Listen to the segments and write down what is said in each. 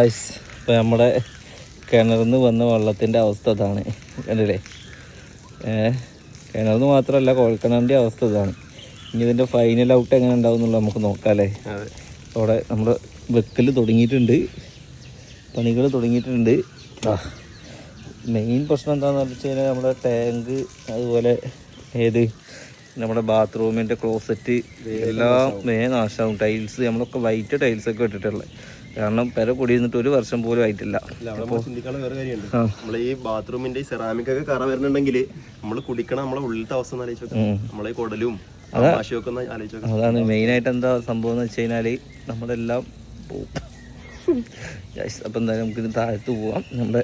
Guys ഇപ്പം നമ്മുടെ കിണറിൽ നിന്ന് വന്ന വെള്ളത്തിന്റെ അവസ്ഥ ഇതാണ്. കണ്ടില്ലേ? കിണറിൽ നിന്ന് മാത്രമല്ല കുഴൽക്കിണറിന്റെ അവസ്ഥ ഇതാണ്. ഇനി ഇതിന്റെ ഫൈനൽ ഔട്ട് എങ്ങനെ ഉണ്ടാവും എന്നുള്ളത് നമുക്ക് നോക്കാം അല്ലേ? അവിടെ നമ്മൾ വെക്കൽ തുടങ്ങിയിട്ടുണ്ട്. പണികൾ തുടങ്ങിയിട്ടുണ്ട്. മെയിൻ പ്രശ്നം എന്താണെന്ന് വെച്ച് കഴിഞ്ഞാൽ നമ്മുടെ ടാങ്ക് അതുപോലെ ഏത്? നമ്മുടെ ബാത്റൂമിന്റെ ക്ലോസറ്റ് എല്ലാം മേ നാശമാവും. ടൈൽസ് നമ്മളൊക്കെ വൈറ്റ് ടൈൽസൊക്കെ ഇട്ടിട്ടുള്ളത്. കാരണം പെര കുടിയിരുന്നിട്ട് ഒരു വർഷം പോലും ആയിട്ടില്ല. നമ്മളെ ഈ ബാത്റൂമിന്റെ സെറാമിക് ഒക്കെ കറ വരുന്നുണ്ടെങ്കിൽ നമ്മൾ കുടിക്കണം നമ്മളെ ഉള്ളിലത്തെ അവസ്ഥ നമ്മളെ കുടലും അതാണ് മെയിൻ ആയിട്ട് മെയിനായിട്ട് എന്താ സംഭവം എന്ന് വെച്ച് കഴിഞ്ഞാൽ നമ്മളെല്ലാം Guys, അപ്പം എന്തായാലും നമുക്കിത് താഴത്ത് പോവാം. നമ്മുടെ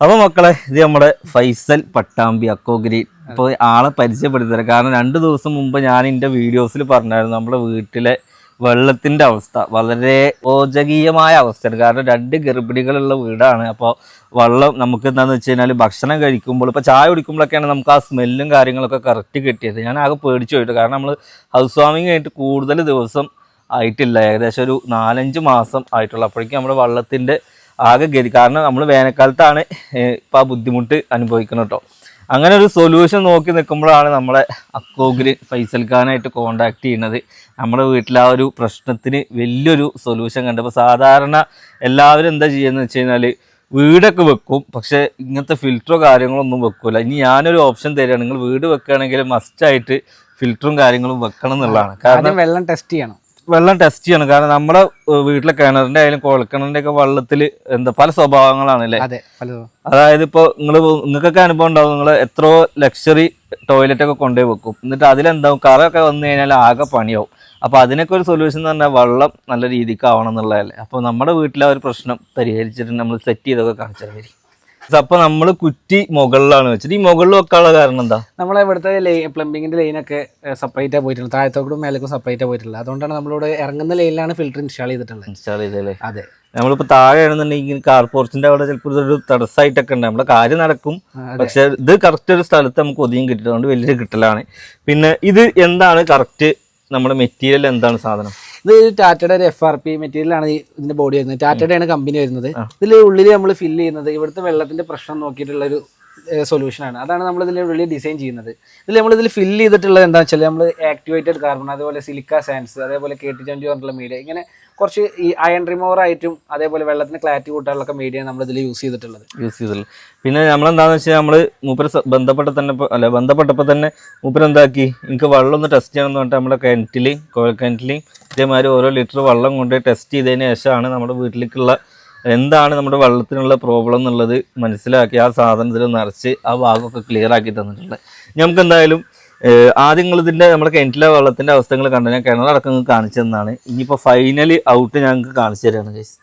അപ്പോൾ മക്കളെ ഇത് നമ്മുടെ ഫൈസൽ പട്ടാമ്പി അക്കോഗിരി ഇപ്പോൾ ആളെ പരിചയപ്പെടുത്തരാം. കാരണം രണ്ട് ദിവസം മുമ്പ് ഞാൻ എന്റെ വീഡിയോസിൽ പറഞ്ഞായിരുന്നു നമ്മുടെ വീട്ടിലെ വെള്ളത്തിന്റെ അവസ്ഥ വളരെ ഓജകീയമായ അവസ്ഥയാണ്. കാരണം രണ്ട് ഗർഭിണികളുള്ള വീടാണ്. അപ്പോൾ വെള്ളം നമുക്ക് എന്താണെന്ന് വെച്ച് കഴിഞ്ഞാൽ ഭക്ഷണം കഴിക്കുമ്പോൾ ഇപ്പോൾ ചായ കുടിക്കുമ്പോഴൊക്കെയാണ് നമുക്ക് ആ സ്മെല്ലും കാര്യങ്ങളൊക്കെ കറക്റ്റ് കിട്ടിയത്. ഞാൻ ആകെ പേടിച്ചു പോയിട്ട്. കാരണം നമ്മൾ ഹൗസ് വാമിങ് കഴിഞ്ഞിട്ട് കൂടുതൽ ദിവസം ആയിട്ടില്ല. ഏകദേശം ഒരു നാലഞ്ച് മാസം ആയിട്ടുള്ള. അപ്പോഴേക്കും നമ്മുടെ വെള്ളത്തിന്റെ ആകെ ഗതി. കാരണം നമ്മൾ വേനൽക്കാലത്താണ് ഇപ്പോൾ ആ ബുദ്ധിമുട്ട് അനുഭവിക്കുന്നത് കേട്ടോ അങ്ങനെ ഒരു സൊല്യൂഷൻ നോക്കി നിൽക്കുമ്പോഴാണ് നമ്മളെ അക്കോഗ്രി ഫൈസൽ ഖാനായിട്ട് കോണ്ടാക്ട് ചെയ്യുന്നത്. നമ്മുടെ വീട്ടിലെ ആ ഒരു പ്രശ്നത്തിന് വലിയൊരു സൊല്യൂഷൻ കണ്ടപ്പോൾ സാധാരണ എല്ലാവരും എന്താ ചെയ്യുന്നത് വെച്ച് കഴിഞ്ഞാൽ വീടൊക്കെ വെക്കും പക്ഷേ ഇങ്ങനത്തെ ഫിൽറ്ററോ കാര്യങ്ങളോ ഒന്നും വെക്കില്ല ഇനി ഞാനൊരു ഓപ്ഷൻ തരികയാണ് നിങ്ങൾ വീട് വെക്കുകയാണെങ്കിൽ മസ്റ്റായിട്ട് ഫിൽറ്ററും കാര്യങ്ങളും വെക്കണം എന്നുള്ളതാണ്. കാരണം വെള്ളം ടെസ്റ്റ് ചെയ്യണം. വെള്ളം ടെസ്റ്റ് ചെയ്യണം. കാരണം നമ്മുടെ വീട്ടിലെ കിണറിന്റെ ആയാലും കുഴൽക്കിണറിന്റെ ഒക്കെ വെള്ളത്തിൽ എന്താ പല സ്വഭാവങ്ങളാണ് അല്ലേ അതായത് ഇപ്പൊ നിങ്ങൾ നിങ്ങൾക്കൊക്കെ അനുഭവം ഉണ്ടാവും നിങ്ങൾ എത്രയോ ലക്ഷറി ടോയ്ലറ്റ് ഒക്കെ കൊണ്ടുപോയി വെക്കും. എന്നിട്ട് അതിലെന്താവും കറയൊക്കെ വന്നു കഴിഞ്ഞാൽ ആകെ പണിയാവും. അപ്പൊ അതിനൊക്കെ ഒരു സൊല്യൂഷൻ എന്ന് പറഞ്ഞാൽ വെള്ളം നല്ല രീതിക്ക് ആവണം എന്നുള്ളതല്ലേ? അപ്പൊ നമ്മുടെ വീട്ടിലെ ഒരു പ്രശ്നം പരിഹരിച്ചിട്ട് നമ്മൾ സെറ്റ് ചെയ്തൊക്കെ കാണിച്ചാൽ മതി. അപ്പോൾ നമ്മൾ കുറ്റി മുകളിലാണ് വെച്ചത്. ഈ മുകളിൽ വെക്കാനുള്ള കാരണം എന്താ? നമ്മളെ ഇവിടുത്തെ ലൈൻ പ്ലംബിങ്ങിന്റെ ലൈനൊക്കെ സെപ്പറേറ്റ് പോയിട്ടുണ്ട്. താഴത്തോട്ടും മേലേക്കും സെപ്പറേറ്റ് പോയിട്ടുള്ളത് അതുകൊണ്ടാണ് നമ്മളിവിടെ ഇറങ്ങുന്ന ലൈനിലാണ് ഫിൽറ്റർ ഇൻസ്റ്റാൾ ചെയ്തിട്ടുള്ളത്. ഇൻസ്റ്റാൾ ചെയ്തല്ലേ അതെ. നമ്മളിപ്പോ താഴെയാണെന്നുണ്ടെങ്കിൽ കാർപോർച്ചിന്റെ കാർ പോർച്ചിന്റെ അവിടെ ചിലപ്പോൾ ഇതൊരു തടസ്സമായിട്ടൊക്കെ ഉണ്ട് നമ്മുടെ കാര്യം നടക്കും. പക്ഷെ ഇത് കറക്റ്റ് ഒരു സ്ഥലത്ത് നമുക്ക് ഒതുങ്ങി കിട്ടിയതുകൊണ്ട് വലിയൊരു കിട്ടലാണ്. പിന്നെ ഇത് എന്താണ് കറക്റ്റ് നമ്മുടെ മെറ്റീരിയൽ എന്താണ് സാധനം? ഇത് ടാറ്റയുടെ ഒരു എഫ് ആർ പി മെറ്റീരിയലാണ് ഇതിന്റെ ബോഡി വരുന്നത്. ടാറ്റയുടെ ആണ് കമ്പനി വരുന്നത്. ഇതിൽ ഉള്ളിൽ നമ്മൾ ഫില്ല് ചെയ്യുന്നത് ഇവിടുത്തെ വെള്ളത്തിന്റെ പ്രശ്നം നോക്കിയിട്ടുള്ള ഒരു സൊല്യൂഷനാണ് അതാണ് നമ്മൾ ഇതിൽ വലിയ ഡിസൈൻ ചെയ്യുന്നത്. ഇതിൽ നമ്മൾ ഇതിൽ ഫില്ല് ചെയ്തിട്ടുള്ളത് എന്താണെന്ന് വെച്ചാൽ നമ്മൾ ആക്ടിവേറ്റഡ് കാർബൺ അതേപോലെ സിലിക്ക സാൻസ് അതേപോലെ കെ ടി ചഞ്ചു പറഞ്ഞിട്ടുള്ള മീഡിയ ഇങ്ങനെ കുറച്ച് ഈ അയൺ റിമൂവർ ആയിട്ടും അതേപോലെ വെള്ളത്തിന് ക്ലാരിറ്റി കൂട്ടാനുള്ള മീഡിയ നമ്മൾ ഇതിൽ യൂസ് ചെയ്തിട്ടുള്ളത്. യൂസ് ചെയ്തിട്ടുള്ളത്. പിന്നെ നമ്മൾ എന്താണെന്ന് വെച്ചാൽ നമ്മൾ മൂപ്പര് ബന്ധപ്പെട്ട തന്നെ അല്ല ബന്ധപ്പെട്ടപ്പോൾ തന്നെ മൂപ്പര് എന്താക്കി? എനിക്ക് വെള്ളം ഒന്ന് ടെസ്റ്റ് ചെയ്യണം എന്ന് പറഞ്ഞിട്ട് നമ്മുടെ കിണറ്റിൽ കുഴൽ കിണറ്റിൽ ഇതേമാതിരി ഓരോ ലിറ്റർ വെള്ളം കൊണ്ട് ടെസ്റ്റ് ചെയ്തതിന് ശേഷമാണ് നമ്മുടെ വീട്ടിലേക്കുള്ള എന്താണ് നമ്മുടെ വെള്ളത്തിനുള്ള പ്രോബ്ലം എന്നുള്ളത് മനസ്സിലാക്കി ആ സാധനത്തിൽ നിറച്ച് ആ ഭാഗമൊക്കെ ക്ലിയർ ആക്കി തന്നിട്ടുണ്ട്. നമുക്ക് എന്തായാലും ആദ്യം നിങ്ങൾ ഇതിന്റെ നമ്മുടെ കിണറ്റിലെ വെള്ളത്തിന്റെ അവസ്ഥകൾ കണ്ടു ഞാൻ കിണറടക്കം കാണിച്ചു തന്നാണ്. ഇനിയിപ്പോൾ ഫൈനലി ഔട്ട് ഞങ്ങൾക്ക് കാണിച്ചു തരാണ് ഗൈസ്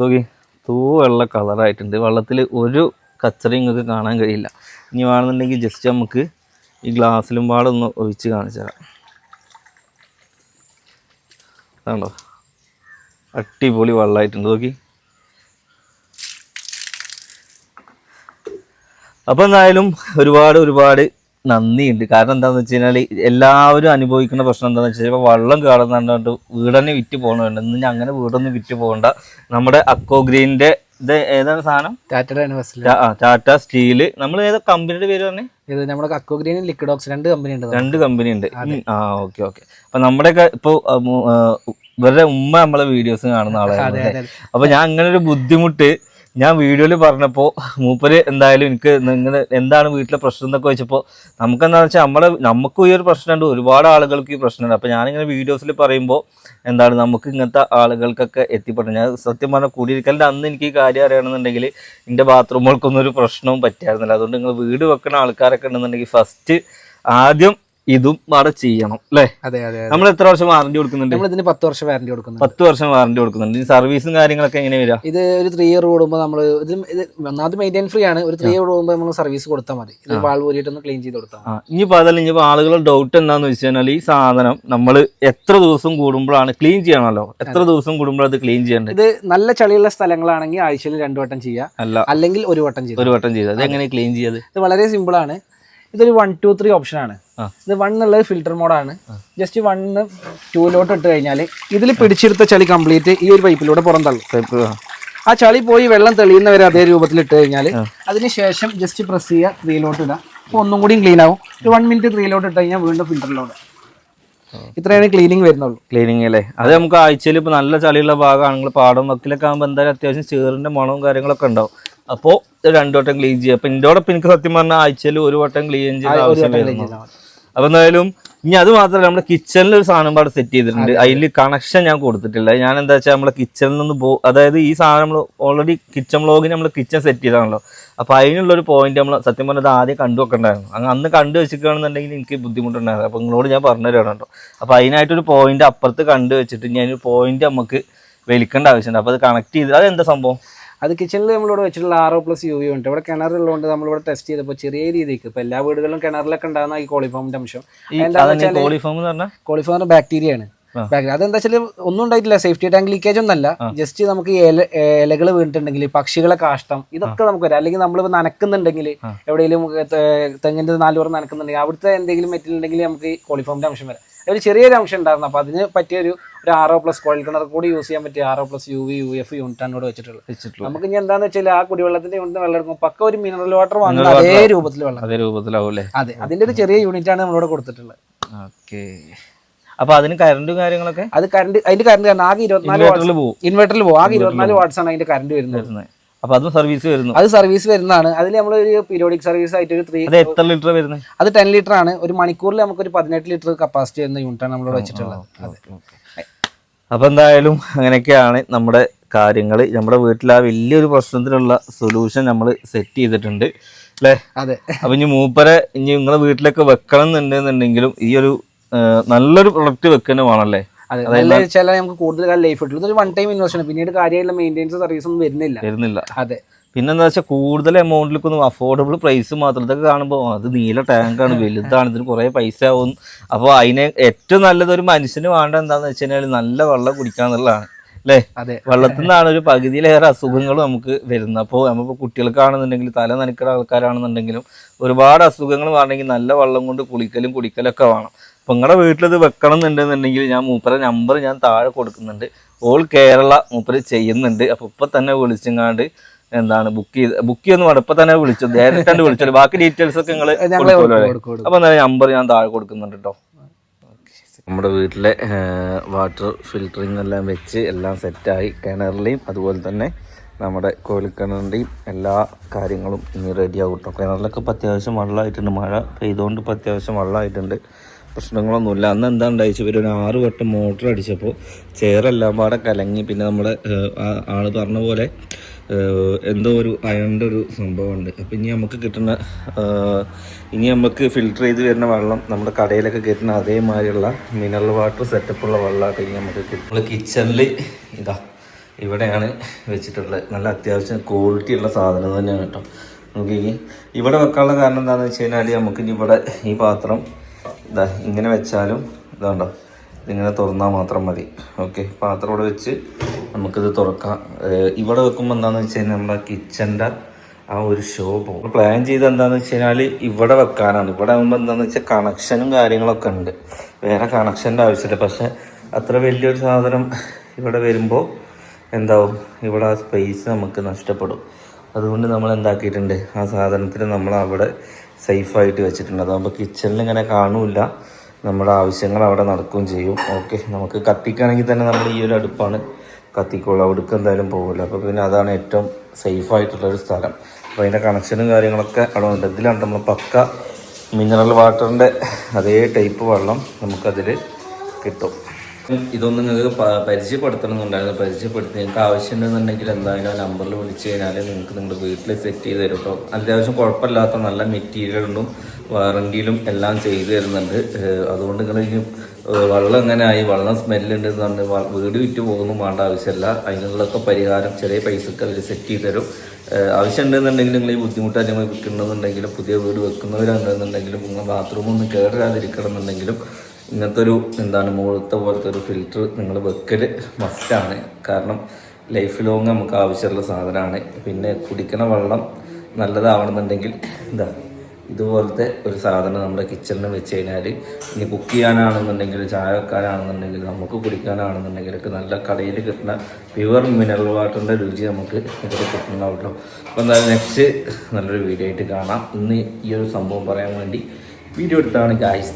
നോക്കി തൂ വെള്ള കളറായിട്ടുണ്ട് വെള്ളത്തിൽ ഒരു കച്ചറയും നിങ്ങൾക്ക് കാണാൻ കഴിയില്ല. ഇനി വേണമെന്നുണ്ടെങ്കിൽ ജസ്റ്റ് നമുക്ക് ഈ ഗ്ലാസ്സിലും പാടൊന്ന് ഒഴിച്ച് കാണിച്ചു തരാം. കണ്ടോ അടിപൊളി വെള്ളമായിട്ടുണ്ട് നോക്കി. അപ്പോൾ എന്തായാലും ഒരുപാട് ഒരുപാട് നന്ദിയുണ്ട്. കാരണം എന്താണെന്ന് വെച്ച് കഴിഞ്ഞാൽ എല്ലാവരും അനുഭവിക്കുന്ന പ്രശ്നം എന്താണെന്ന് വെച്ചാൽ കഴിഞ്ഞാൽ വെള്ളം കാണുന്നുണ്ട് വീടന്നെ വിറ്റ് പോകണമുണ്ട് ഇന്ന് അങ്ങനെ വീടൊന്നും വിറ്റ് പോകണ്ട. നമ്മുടെ അക്കോ ഗ്രീനിന്റെ ഇത് ഏതാണ് സാധനം? ടാറ്റാ സ്റ്റീൽ നമ്മൾ ഏതാ കമ്പനിയുടെ പേര് പറഞ്ഞേ? ഇത് നമ്മുടെ കക്കോ ഗ്രീൻ ലിക്വിഡ് ഓക്സ് രണ്ട് കമ്പനി ഉണ്ട് രണ്ട് കമ്പനി ഉണ്ട്. ആ ഓക്കെ ഓക്കെ അപ്പൊ നമ്മുടെയൊക്കെ ഇപ്പൊ ഇവരുടെ ഉമ്മ നമ്മളെ വീഡിയോസ് കാണുന്ന ആളാണ് അപ്പൊ ഞാൻ അങ്ങനെ ഒരു ബുദ്ധിമുട്ട് ഞാൻ വീഡിയോയിൽ പറഞ്ഞപ്പോൾ മൂപ്പര് എന്തായാലും എനിക്ക് നിങ്ങൾ എന്താണ് വീട്ടിലെ പ്രശ്നം എന്നൊക്കെ വെച്ചപ്പോൾ നമുക്ക് എന്താണെന്ന് വെച്ചാൽ നമ്മളെ നമുക്കും ഈ ഒരു പ്രശ്നമുണ്ട്. ഒരുപാട് ആളുകൾക്ക് ഈ പ്രശ്നമുണ്ട്. അപ്പോൾ ഞാനിങ്ങനെ വീഡിയോസിൽ പറയുമ്പോൾ എന്താണ് നമുക്ക് ഇങ്ങനത്തെ ആളുകൾക്കൊക്കെ എത്തിപ്പെട്ടു ഞാൻ സത്യം പറഞ്ഞാൽ കൂടിയിരിക്കലിന്റെ അന്ന് എനിക്ക് ഈ കാര്യം അറിയണമെന്നുണ്ടെങ്കിൽ എന്റെ ബാത്റൂമുകൾക്കൊന്നും ഒരു പ്രശ്നവും പറ്റിയായിരുന്നില്ല അതുകൊണ്ട് നിങ്ങൾ വീട് വെക്കുന്ന ആൾക്കാരൊക്കെ ഉണ്ടെന്നുണ്ടെങ്കിൽ ഫസ്റ്റ് ആദ്യം ഇതും മാറി ചെയ്യണം അല്ലേ? അതെ അതെ നമ്മൾ എത്ര വർഷം വാറന്റി കൊടുക്കുന്നുണ്ട്? നമ്മൾ ഇതിന് പത്ത് വർഷം വാറന്റി കൊടുക്കുന്നുണ്ട്. പത്ത് വർഷം വാറന്റി കൊടുക്കുന്നുണ്ട്. ഈ സർവീസും കാര്യങ്ങളൊക്കെ എങ്ങനെ വരാം ഇത് ഒരു ത്രീ ഇയർ കൂടുമ്പോൾ നമ്മൾ ഇത് ഒന്നാമത് മെയിന്റൈൻ ഫ്രീ ആണ്. ഒരു ത്രീ ഇയർ കൂടുമ്പോൾ നമ്മൾ സർവീസ് കൊടുത്താൽ മതി. ഇത് വാൾ ഊരിയിട്ടൊന്ന് ക്ലീൻ ചെയ്ത് കൊടുത്താൽ ഇനി ഇനി അതല്ല ഇനി ആളുകളുടെ ഡൗട്ട് എന്താന്ന് വെച്ച് കഴിഞ്ഞാൽ ഈ സാധനം നമ്മൾ എത്ര ദിവസം കൂടുമ്പോഴാണ് ക്ലീൻ ചെയ്യണമല്ലോ? എത്ര ദിവസം കൂടുമ്പോൾ അത് ക്ലീൻ ചെയ്യേണ്ടത്? ഇത് നല്ല ചളിയുള്ള സ്ഥലങ്ങളാണെങ്കിൽ ആഴ്ചയിൽ രണ്ടു വട്ടം ചെയ്യുക അല്ല. അല്ലെങ്കിൽ ഒരു വട്ടം ചെയ്യുക ഒരു വട്ടം ചെയ്യുക അത് എങ്ങനെ ക്ലീൻ ചെയ്ത് ഇത് വളരെ സിമ്പിൾ ആണ്. ഇതൊരു വൺ ടു ത്രീ ഓപ്ഷൻ ആണ്. ഇത് വൺ ഉള്ളത് ഫിൽറ്റർ മോഡാണ് ജസ്റ്റ് വണ്ണ് ടൂലോട്ട് ഇട്ട് കഴിഞ്ഞാൽ ഇതിൽ പിടിച്ചെടുത്ത ചളി കംപ്ലീറ്റ് ഈ ഒരു പൈപ്പിലൂടെ പുറന്തള്ളും. ആ. ചളി പോയി വെള്ളം തെളിയുന്നവരെ അതേ രൂപത്തിൽ ഇട്ട് കഴിഞ്ഞാൽ അതിനുശേഷം ജസ്റ്റ് പ്രസ് ചെയ്യുക ത്രീയിലോട്ട് ഇടുക അപ്പോൾ ഒന്നും കൂടി ക്ലീൻ ആവും. ഒരു വൺ മിനിറ്റ് ത്രീയിലോട്ട് ഇട്ട് കഴിഞ്ഞാൽ വീണ്ടും ഫിൽറ്ററിലോട്ട് ഇത്രയാണ് ക്ലീനിങ് വരുന്നുള്ളൂ. ക്ലീനിങ് അല്ലേ? അത് നമുക്ക് ആഴ്ചയിൽ ഇപ്പോൾ നല്ല ചളിയുള്ള ഭാഗമാണെങ്കിൽ പാടം വക്കിലൊക്കെ ആകുമ്പോൾ എന്തായാലും അത്യാവശ്യം ചേറിന്റെ മണവും കാര്യങ്ങളൊക്കെ ഉണ്ടാവും. അപ്പോൾ രണ്ടു വട്ടം ക്ലീൻ ചെയ്യുക അപ്പൊ ഇതോടൊപ്പം എനിക്ക് സത്യം പറഞ്ഞാൽ ആഴ്ചയിൽ ഒരു വട്ടം ക്ലീൻ ചെയ്യുന്ന ആവശ്യം വരുന്നു അപ്പൊ എന്തായാലും ഇനി അത് മാത്രമല്ല നമ്മുടെ കിച്ചണിൽ ഒരു സാധനം പാടെ സെറ്റ് ചെയ്തിട്ടുണ്ട്. അതിൽ കണക്ഷൻ ഞാൻ കൊടുത്തിട്ടില്ല. ഞാൻ എന്താ വെച്ചാൽ നമ്മളെ കിച്ചണിൽ നിന്ന് പോ അതായത് ഈ സാധനം നമ്മൾ ഓൾറെഡി കിച്ചൺ വ്ളോഗിന് നമ്മൾ കിച്ചൺ സെറ്റ് ചെയ്താണല്ലോ അപ്പൊ അതിനുള്ള ഒരു പോയിന്റ് നമ്മൾ സത്യം പറഞ്ഞത് ആദ്യം കണ്ടു വെക്കണ്ടായിരുന്നു. അങ്ങ് അന്ന് കണ്ടു വെച്ചിരിക്കുകയാണെന്നുണ്ടെങ്കിൽ എനിക്ക് ബുദ്ധിമുട്ടുണ്ടായിരുന്നു. അപ്പൊ നിങ്ങളോട് ഞാൻ പറഞ്ഞു തരാണ് അപ്പൊ അതിനായിട്ടൊരു പോയിന്റ് അപ്പുറത്ത് കണ്ടു വെച്ചിട്ട് ഞാൻ ഒരു പോയിന്റ് നമുക്ക് വലിക്കേണ്ട ആവശ്യമുണ്ട്. അപ്പൊ അത് കണക്ട് ചെയ്ത് അതെന്താ എന്താ സംഭവം? അത് കിച്ചണിൽ നമ്മളിവിടെ വെച്ചിട്ടുള്ള ആറോ പ്ലസ് യു വി ഉണ്ട്. ഇവിടെ കിണറുള്ളതുകൊണ്ട് നമ്മളിവിടെ ടെസ്റ്റ് ചെയ്തപ്പോൾ ചെറിയ രീതിക്ക് ഇപ്പോൾ എല്ലാ വീടുകളിലും കിണറിലൊക്കെ ഉണ്ടാകുന്ന ഈ കോളിഫോമിന്റെ അംശം എന്താണെന്ന് കോളിഫോം ബാക്ടീരിയ ആണ്. ബാക്ടീരിയ അതെന്താ വെച്ചാൽ ഒന്നും ഉണ്ടായിട്ടില്ല. സേഫ്റ്റി ടാങ്ക് ലീക്കേജ് ഒന്നല്ല ജസ്റ്റ് നമുക്ക് ഇല ഇലകൾ വീണിട്ടുണ്ടെങ്കിൽ പക്ഷികളെ കാഷ്ടം ഇതൊക്കെ നമുക്ക് വരാം. അല്ലെങ്കിൽ നമ്മളിപ്പോൾ നനക്കുന്നുണ്ടെങ്കിൽ എവിടെയെങ്കിലും തെങ്ങിന്റെ നാല് പുറം നനക്കുന്നുണ്ടെങ്കിൽ അവിടുത്തെ എന്തെങ്കിലും മെറ്റീരിയൽ മെറ്റലുണ്ടെങ്കിൽ നമുക്ക് ഈ കോളിഫോമിന്റെ അംശം വരാം. ഒരു ചെറിയൊരു അംശം ഉണ്ടായിരുന്നു. അപ്പോൾ അതിന് പറ്റിയൊരു ഒരു ആർ ഒ പ്ലസ് കോയിൽ കിണർ കൂടി യൂസ് ചെയ്യാൻ പറ്റിയ R O plus U V U F യൂണിറ്റാണ് ഇവിടെ വെച്ചിട്ടുള്ളത്. വെച്ചിട്ടുള്ളത്. നമുക്ക് ഇനി എന്താന്ന് വെച്ചാൽ ആ കുടിവെള്ളത്തിന്റെ യൂണിറ്റ് വെള്ളം എടുക്കും പക്ക ഒരു മിനറൽ വാട്ടർ വാങ്ങുന്ന അതേ രൂപത്തിൽ വെള്ളം. അതേ രൂപത്തിലാവും അതെ. അതിന്റെ ഒരു ചെറിയ യൂണിറ്റ് ആണ് നമ്മളിവിടെ കൊടുത്തിട്ടുള്ളത്. ഓക്കെ. അപ്പൊ അതിന് കറണ്ടും കാര്യങ്ങളൊക്കെ? അത് കറണ്ട് അതിന്റെ കറണ്ട് ആകെ ഇരുപത്തിനാല് വാട്ട്സ് പോകും ഇൻവെർട്ടറിൽ പോകും ആകെ ഇരുപത്തിനാല് വാട്ട്സ് ആണ് അതിന്റെ കറണ്ട് വരുന്നത്. അപ്പൊ അത് സർവീസ് വരുന്നു. അത് സർവീസ് വരുന്നതാണ്. അതിൽ നമ്മൾ ഒരു പീരിയോഡിക് സർവീസ് ആയിട്ട് ഒരു ത്രീ എത്ര ലിറ്റർ വരുന്നത് അത് ടെൻ ലിറ്റർ ആണ്. ഒരു മണിക്കൂറിൽ നമുക്ക് ഒരു പതിനെട്ട് ലിറ്റർ കപ്പാസിറ്റി വരുന്ന യൂണിറ്റ് ആണ് നമ്മളിവിടെ വെച്ചിട്ടുള്ളത്. അപ്പൊ എന്തായാലും അങ്ങനെയൊക്കെയാണ് നമ്മുടെ കാര്യങ്ങൾ നമ്മുടെ വീട്ടിൽ ആ വലിയൊരു പ്രശ്നത്തിനുള്ള സൊല്യൂഷൻ നമ്മൾ സെറ്റ് ചെയ്തിട്ടുണ്ട്. അല്ലേ അതെ. അപ്പൊ ഇനി മൂപ്പരെ ഇനി നിങ്ങളെ വീട്ടിലൊക്കെ വെക്കണം എന്നുണ്ടെന്നുണ്ടെങ്കിലും ഈ ഒരു നല്ലൊരു പ്രൊഡക്റ്റ് വെക്കുന്ന വേണമല്ലേ അതെ. നല്ല ചില നമുക്ക് കൂടുതൽ കാലം ലൈഫ് കിട്ടും ഇതൊരു വൺ ടൈം ഇൻവെസ്റ്റ്മെന്റ് പിന്നീട് കാര്യമായിട്ടുള്ള മെയിന്റെനൻസ് സർവീസ് ഒന്നും വരുന്നില്ല. വരുന്നില്ല. അതെ. പിന്നെന്താ വെച്ചാൽ കൂടുതൽ എമൗണ്ടിലേക്കൊന്നും അഫോർഡബിൾ പ്രൈസ് മാത്രം ഇതൊക്കെ കാണുമ്പോൾ അത് നീല ടാങ്കാണ് വലുതാണ് ഇതിന് കുറേ പൈസ ആവും. അപ്പോൾ അതിന് ഏറ്റവും നല്ലത് ഒരു മനുഷ്യന് വേണ്ട എന്താണെന്ന് വെച്ച് കഴിഞ്ഞാൽ നല്ല വെള്ളം കുടിക്കാന്നുള്ളതാണ് അല്ലേ? അതെ. വെള്ളത്തിൽ നിന്നാണ് ഒരു പകുതിയിലേറെ അസുഖങ്ങൾ നമുക്ക് വരുന്നത്. അപ്പോൾ നമ്മളിപ്പോൾ കുട്ടികൾക്കാണെന്നുണ്ടെങ്കിൽ തല നനക്കുന്ന ആൾക്കാരാണെന്നുണ്ടെങ്കിലും ഒരുപാട് അസുഖങ്ങൾ വേണമെങ്കിൽ നല്ല വെള്ളം കൊണ്ട് കുളിക്കലും കുടിക്കലൊക്കെ വേണം. അപ്പോൾ നിങ്ങളുടെ വീട്ടിലത് വെക്കണം എന്നുണ്ടെന്നുണ്ടെങ്കിൽ ഞാൻ മൂപ്പര നമ്പർ ഞാൻ താഴെ കൊടുക്കുന്നുണ്ട്. ഓൾ കേരള മൂപ്പര് ചെയ്യുന്നുണ്ട്. അപ്പോൾ ഇപ്പം തന്നെ വിളിച്ചെങ്ങാണ്ട് എന്താണ് ബുക്ക് ചെയ്ത് ബുക്ക് ചെയ്യുന്ന വേണം ഇപ്പം തന്നെ വിളിച്ചു. ഡയറക്റ്റ് വിളിച്ചോളൂ ബാക്കി ഡീറ്റെയിൽസ് ഒക്കെ നിങ്ങൾ അപ്പം അപ്പോൾ എന്തായാലും നമ്പർ ഞാൻ താഴെ കൊടുക്കുന്നുണ്ട് കേട്ടോ നമ്മുടെ വീട്ടിലെ വാട്ടർ ഫിൽറ്ററിങ് എല്ലാം വെച്ച് എല്ലാം സെറ്റായി കിണറിലെയും അതുപോലെ തന്നെ നമ്മുടെ കോഴിക്കിണറിന്റെയും എല്ലാ കാര്യങ്ങളും ഇനി റെഡിയാകും കേട്ടോ കിണറിലൊക്കെ ഇപ്പം അത്യാവശ്യം വെള്ളമായിട്ടുണ്ട്. മഴ പെയ്തുകൊണ്ട് ഇപ്പം അത്യാവശ്യം വെള്ളമായിട്ടുണ്ട്. പ്രശ്നങ്ങളൊന്നുമില്ല. അന്ന് എന്താ ഉണ്ടായിച്ചു ഇവർ ഒരു ആറ് വട്ടം മോട്ടർ അടിച്ചപ്പോൾ ചെയറെല്ലാം പാടെ കലങ്ങി. പിന്നെ നമ്മുടെ ആൾ പറഞ്ഞ പോലെ എന്തോ ഒരു അയണിന്റെ ഒരു സംഭവമുണ്ട്. അപ്പം ഇനി നമുക്ക് കിട്ടുന്ന ഇനി നമുക്ക് ഫിൽറ്റർ ചെയ്ത് വരുന്ന വെള്ളം നമ്മുടെ കടയിലൊക്കെ കിട്ടുന്ന അതേമാതിരിയുള്ള മിനറൽ വാട്ടർ സെറ്റപ്പുള്ള വെള്ളമായിട്ട് ഇനി നമുക്ക് കിട്ടും. നമ്മൾ കിച്ചണിൽ ഇതാ ഇവിടെയാണ് വെച്ചിട്ടുള്ളത്. നല്ല അത്യാവശ്യം ക്വാളിറ്റി ഉള്ള സാധനം തന്നെയാണ് കേട്ടോ. നമുക്ക് ഇവിടെ വെക്കാനുള്ള കാരണം എന്താണെന്ന് വെച്ച് കഴിഞ്ഞാൽ നമുക്ക് ഇനി ഇവിടെ ഈ പാത്രം ഇതാ ഇങ്ങനെ വെച്ചാലും ഇതാണ്ടോ ഇതിങ്ങനെ തുറന്നാൽ മാത്രം മതി. ഓക്കെ പാത്രം ഇവിടെ വെച്ച് നമുക്കിത് തുറക്കാം. ഇവിടെ വെക്കുമ്പോൾ എന്താണെന്ന് വെച്ച് കഴിഞ്ഞാൽ നമ്മുടെ കിച്ചന്റെ ആ ഒരു ഷോ പോകും. പ്ലാൻ ചെയ്ത് എന്താണെന്ന് വെച്ച് കഴിഞ്ഞാൽ ഇവിടെ വെക്കാനാണ്. ഇവിടെ ആകുമ്പോൾ എന്താണെന്ന് വെച്ചാൽ കണക്ഷനും കാര്യങ്ങളൊക്കെ ഉണ്ട്. വേറെ കണക്ഷന്റെ ആവശ്യമില്ല. പക്ഷേ അത്ര വലിയൊരു സാധനം ഇവിടെ വരുമ്പോൾ എന്താവും? ഇവിടെ ആ സ്പേസ് നമുക്ക് നഷ്ടപ്പെടും. അതുകൊണ്ട് നമ്മൾ എന്താക്കിയിട്ടുണ്ട് ആ സാധനത്തിന് നമ്മൾ അവിടെ സേഫായിട്ട് വെച്ചിട്ടുണ്ട്. അതാകുമ്പോൾ കിച്ചണിൽ ഇങ്ങനെ കാണില്ല. നമ്മുടെ ആവശ്യങ്ങൾ അവിടെ നടക്കുകയും ചെയ്യും. ഓക്കെ നമുക്ക് കത്തിക്കുകയാണെങ്കിൽ തന്നെ നമ്മൾ ഈ ഒരു അടുപ്പാണ് കത്തിക്കുള്ളൂ അവിടേക്ക് എന്തായാലും പോകില്ല അപ്പോൾ പിന്നെ അതാണ് ഏറ്റവും സേഫായിട്ടുള്ളൊരു സ്ഥലം. അപ്പോൾ അതിന്റെ കണക്ഷനും കാര്യങ്ങളൊക്കെ അവിടെ ഉണ്ട്. ഇതിലാണ് നമ്മൾ പക്ക മിനറൽ വാട്ടറിന്റെ അതേ ടൈപ്പ് വെള്ളം നമുക്കതിൽ കിട്ടും. ഇതൊന്നും നിങ്ങൾക്ക് പരിചയപ്പെടുത്തണമെന്നുണ്ടായിരുന്നു. പരിചയപ്പെടുത്തി നിങ്ങൾക്ക് ആവശ്യമുണ്ടെന്നുണ്ടെങ്കിൽ എന്തായാലും ആ നമ്പറിൽ വിളിച്ചു കഴിഞ്ഞാൽ നിങ്ങൾക്ക് നിങ്ങളുടെ വീട്ടിൽ സെറ്റ് ചെയ്ത് തരും കേട്ടോ അത്യാവശ്യം കുഴപ്പമില്ലാത്ത നല്ല മെറ്റീരിയലുകളും വാറണ്ടിയിലും എല്ലാം ചെയ്തു തരുന്നുണ്ട്. അതുകൊണ്ട് നിങ്ങൾ വെള്ളം എങ്ങനെ ആയി വെള്ളം സ്മെല്ലുണ്ട് എന്ന് പറഞ്ഞ് വീട് വിറ്റ് പോകുന്നു വേണ്ട ആവശ്യമില്ല. അതിനുള്ളൊക്കെ പരിഹാരം ചെറിയ പൈസക്ക് അവർ സെറ്റ് ചെയ്ത് തരും. ആവശ്യമുണ്ടെന്നുണ്ടെങ്കിൽ നിങ്ങൾ ഈ ബുദ്ധിമുട്ട് നിങ്ങൾ വിൽക്കണമെന്നുണ്ടെങ്കിലും പുതിയ വീട് വെക്കുന്നവരുണ്ടെന്നുണ്ടെങ്കിലും നിങ്ങൾ ബാത്റൂമൊന്നും കയറാതിരിക്കണം എന്നുണ്ടെങ്കിലും ഇങ്ങനത്തെ ഒരു എന്താണ് മുഴുത്ത പോലത്തെ ഒരു ഫിൽറ്റർ നിങ്ങൾ വെക്കൽ മസ്റ്റാണ് കാരണം ലൈഫ് ലോങ് നമുക്ക് ആവശ്യമുള്ള സാധനമാണ്. പിന്നെ കുടിക്കണ വെള്ളം നല്ലതാവണമെന്നുണ്ടെങ്കിൽ എന്താ ഇതുപോലത്തെ ഒരു സാധനം നമ്മുടെ കിച്ചണിൽ വെച്ച് കഴിഞ്ഞാൽ ഇനി കുക്ക് ചെയ്യാനാണെന്നുണ്ടെങ്കിൽ ചായ വെക്കാനാണെന്നുണ്ടെങ്കിൽ നമുക്ക് കുടിക്കാനാണെന്നുണ്ടെങ്കിലൊക്കെ നല്ല കടയിൽ കിട്ടുന്ന പ്യുവർ മിനറൽ വാട്ടറിന്റെ രുചി നമുക്ക് ഇവിടെ കിട്ടുന്നുണ്ടാവുള്ളൂ അപ്പോൾ എന്തായാലും നെക്സ്റ്റ് നല്ലൊരു വീഡിയോ ആയിട്ട് കാണാം. ഇന്ന് ഈ ഒരു സംഭവം പറയാൻ വേണ്ടി വീഡിയോ എടുത്താണ് ഗായ്സ്